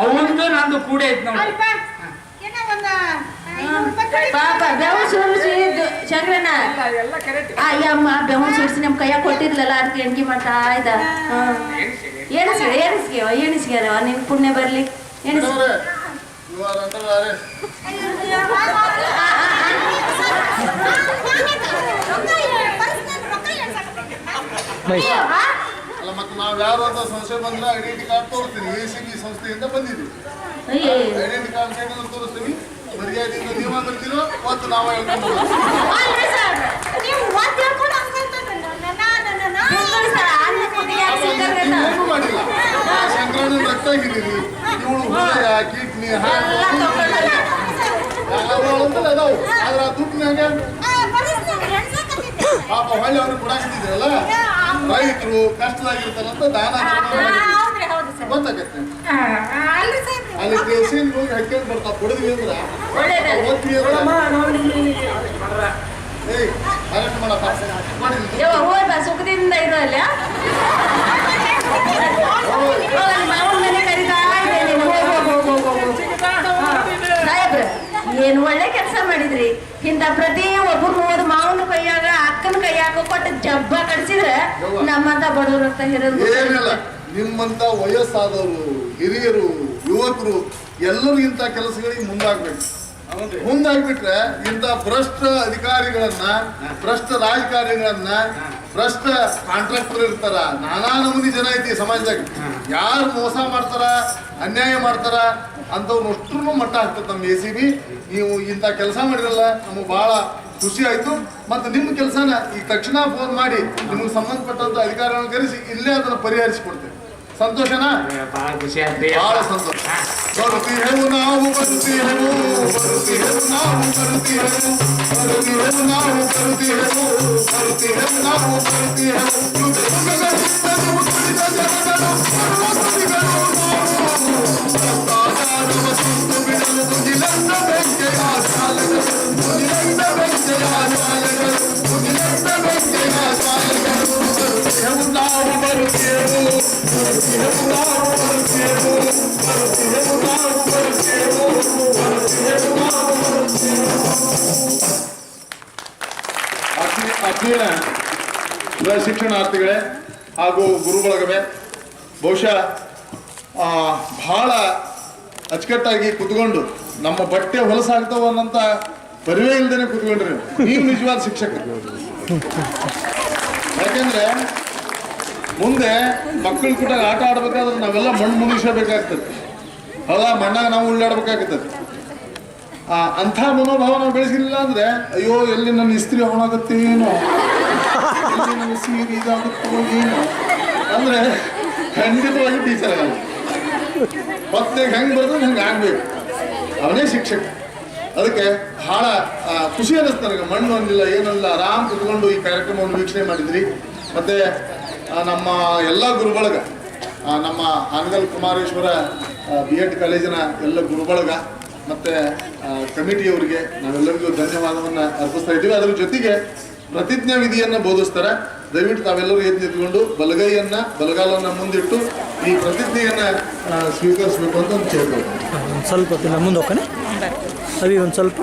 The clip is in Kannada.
ಅವಂದು ನಂದು ಕೂಡ ಐತ್ ನೋಡಿ. ಪಾಪ ಬೆವ ಸುರಿಸಿ ಶಂಕರಣ್ಣ ಅಯ್ಯಮ್ಮ ಬೆವ ಸುರಿಸಿ ನಮ್ಮ ಕೈಯಾಗ ಕೊಟ್ಟಿರ್ಲಲ್ಲ ಅದಕ್ಕೆ ಎಣ್ಗಿ ಮಾಡ್ತಾ ಇದ್ದ. ಎಣಿಸ್ಗೆ ಎಣಿಸ್ಗೆ ಎಣಿಸ್ಗ್ಯಾರ ನಿನ್ ಪುಣ್ಯ ಬರ್ಲಿ. ಎಣಿಸ್ Arrest. ಅಲ್ಲ ಮತ್ತೆ ನಾವು ಯಾರು ಅಂತ ಸಂಶಯ ಬಂದ್ರೆ ಐಡೆಂಟಿ ಕಾರ್ಡ್ ತೋರಿಸ್ತೀನಿ. ಎ ಸಿ ಬಿ ಸಂಸ್ಥೆಯಿಂದ ಬಂದಿದ್ದೀವಿ ಐಡೆಂಟಿ ಕಾರ್ಡ್ ಏನಾದ್ರು ತೋರಿಸ್ತೀವಿ. ಮರ್ಯಾದೆಯಿಂದ ನೀವ ಬರ್ತೀರೋ ಮತ್ತು ನಾವು ಹೇಳ್ಕೊಂಡು. ಏನು ಮಾಡಿಲ್ಲ. ಶಂಕರಣ್ಣನ ರಕ್ತ ಹಿಡೀರಿ ಇವಳು ಹೃದಯ ಕಿಡ್ನಿ ಹಾರ್ಟ್ ರೈತರು ಕಷ್ಟದಾಗಿರ್ತಾರಂತ ದಾನ. ಗೊತ್ತಾಗತ್ತೆ. ಅಲ್ಲಿ ದೇಶಿನ ಹೋಗಿ ಕೊಡಿದ್ವಿ ಅಂದ್ರ. ಓದ್ತೀವಿ ಏಯ್ ಮಾಡಪ್ಪ. ಸುಖದಿಂದ ಇರೋಲ್ಲ ಮಾವನ ಮನೆ ಕರೀತಾ ಇದ್ದೇನೆ ಹೋಗ್ ಹೋಗ್ ಹೋಗ್ ಹೋಗ್ ಹೋಗ್ ಹೋಗ್. ಸಾಹೇಬ್ರ ಏನ್ ಒಳ್ಳೆ ಕೆಲಸ ಮಾಡಿದ್ರಿ? ಇಂತ ಪ್ರತಿ ಒಬ್ಬರು ಹೋದ ಮಾವನ ಕೈಯಾಗ ಅಕ್ಕನ ಕೈಯಾಗ ಕೊಟ್ಟು ಜಬ್ಬ ಕಡಿಸಿದ್ರೆ ನಮ್ಮಂತ ಬಡವರು ಅಂತ ಏನಿಲ್ಲ. ನಿಮ್ಮಂತ ವಯಸ್ಸಾದವರು ಹಿರಿಯರು ಯುವಕರು ಎಲ್ಲರೂ ಇಂಥ ಕೆಲಸಗಳಿಗೆ ಮುಂದಾಗ್ಬೇಕು. ಮುಂದಾಗ್ಬಿಟ್ರೆ ಇಂಥ ಭ್ರಷ್ಟ ಅಧಿಕಾರಿಗಳನ್ನ ಭ್ರಷ್ಟ ರಾಜಕಾರಣಿಗಳನ್ನ ಭ್ರಷ್ಟ ಕಾಂಟ್ರಾಕ್ಟರ್ ಇರ್ತಾರ. ನಾನಾ ನಮೂನಿ ಜನ ಐತಿ ಸಮಾಜದಾಗ. ಯಾರು ಮೋಸ ಮಾಡ್ತಾರ ಅನ್ಯಾಯ ಮಾಡ್ತಾರ ಅಂಥವ್ರು ಅಷ್ಟ್ರು ಮಟ್ಟ ಆಗ್ತದೆ ನಮ್ಮ ಎ ಸಿ ಬಿ ನೀವು ಇಂಥ ಕೆಲಸ ಮಾಡಿರಲ್ಲ ನಮಗೆ ಭಾಳ ಖುಷಿ ಆಯಿತು. ಮತ್ತು ನಿಮ್ಮ ಕೆಲಸನ ಈ ತಕ್ಷಣ ಫೋನ್ ಮಾಡಿ ನಿಮಗೆ ಸಂಬಂಧಪಟ್ಟಂಥ ಅಧಿಕಾರಿಗಳನ್ನು ಕರೆಸಿ ಇಲ್ಲೇ ಅದನ್ನು ಪರಿಹರಿಸಿಕೊಡ್ತೇವೆ. ಸಂತೋಷನಾ? ಭಾಳ ಖುಷಿ ಆಯ್ತು ಹೇಳು ಸಂತೋಷ. ಬರುತ್ತೀಹೆವು ನಾವು ಬರುತ್ತೀಹೆವು ಬರುತ್ತೀಹೆವು ನಾವು ಬರುತ್ತೀಹೆವು ಬರುತ್ತೀಹೆವು ನಾವು ಬರುತ್ತೀಹೆವು ಬರುತ್ತೀಹೆವು ನಾವು ಬರುತ್ತೀಹೆವು ಆತ್ಮೀಯ ಆತ್ಮೀಯ ಯುವ ಶಿಕ್ಷಣಾರ್ಥಿಗಳೇ ಹಾಗೂ ಗುರುಬಳಗವೇ ಬಹುಶಃ ಆ, ಬಹಳ ಅಚ್ಚುಕಟ್ಟಾಗಿ ಕುತ್ಕೊಂಡು ನಮ್ಮ ಬಟ್ಟೆ ಹೊಲಸಾಗ್ತಾವ ಅನ್ನಂತ ಪರಿವೇ ಇಲ್ದೇನೆ ಕುತ್ಕೊಂಡ್ರಿ ನೀವು. ನಿಜವಾದ ಶಿಕ್ಷಕರು ಯಾಕೆಂದ್ರೆ ಮುಂದೆ ಮಕ್ಕಳು ಕೂಡ ಆಟ ಆಡ್ಬೇಕಾದ್ರೆ ನಾವೆಲ್ಲ ಮಣ್ಣು ಮುನಿಸಬೇಕಾಗ್ತದೆ ಹೌದಾ? ಮಣ್ಣಾಗ ನಾವು ಉಳ್ಳಾಡ್ಬೇಕಾಗ್ತದೆ. ಆ, ಅಂಥ ಮನೋಭಾವ ನಾವು ಬೆಳೆಸಿಲ್ಲ ಅಂದ್ರೆ, ಅಯ್ಯೋ, ಎಲ್ಲಿ ನನ್ನ ಇಸ್ತ್ರಿ ಸೀರೆ ಇದಾಗುತ್ತೋ ಏನೋ? ಅಂದ್ರೆ ಖಂಡಿತವಾಗಿ ಟೀಚರ್ ಆಗಲ್ಲ. ಮತ್ತೆ ಹೆಂಗೆ ಬರ್ತದೆ ಹಂಗೆ ಆಗ್ಬೇಕು. ಅವನೇ ಶಿಕ್ಷಕ. ಅದಕ್ಕೆ ಬಹಳ ಖುಷಿ ಅನ್ನಿಸ್ತು ನನಗೆ. ಮಣ್ಣು ಅಂದಿಲ್ಲ ಏನಲ್ಲ ಆರಾಮ್ ಕುತ್ಕೊಂಡು ಈ ಕಾರ್ಯಕ್ರಮವನ್ನು ವೀಕ್ಷಣೆ ಮಾಡಿದ್ರಿ. ಮತ್ತೆ ನಮ್ಮ ಎಲ್ಲ ಗುರುಬಳಗ ನಮ್ಮ ಹಾನಗಲ್ ಕುಮಾರೇಶ್ವರ ಬಿ ಎಡ್ ಕಾಲೇಜಿನ ಎಲ್ಲ ಗುರುಬಳಗ, ಮತ್ತೆ ಕಮಿಟಿಯವರಿಗೆ ನಾವೆಲ್ಲರಿಗೂ ಧನ್ಯವಾದವನ್ನ ಅರ್ಪಿಸ್ತಾ ಇದ್ದೀವಿ. ಅದರ ಜೊತೆಗೆ ಪ್ರತಿಜ್ಞಾ ವಿಧಿಯನ್ನು ಬೋಧಿಸ್ತಾರೆ. ದಯವಿಟ್ಟು ತಾವೆಲ್ಲರೂ ಎದ್ದು ನಿಂತ್ಕೊಂಡು ಬಲಗೈಯನ್ನ ಬಲಗಾಲನ್ನ ಮುಂದಿಟ್ಟು ಈ ಪ್ರತಿಜ್ಞೆಯನ್ನ ಸ್ವೀಕರಿಸಬೇಕು ಅಂತ ಒಂದು ಸ್ವಲ್ಪ ಮುಂದೆ ಹೋಗ್ತಾನೆ. ಅವಿ ಒಂದು ಸ್ವಲ್ಪ.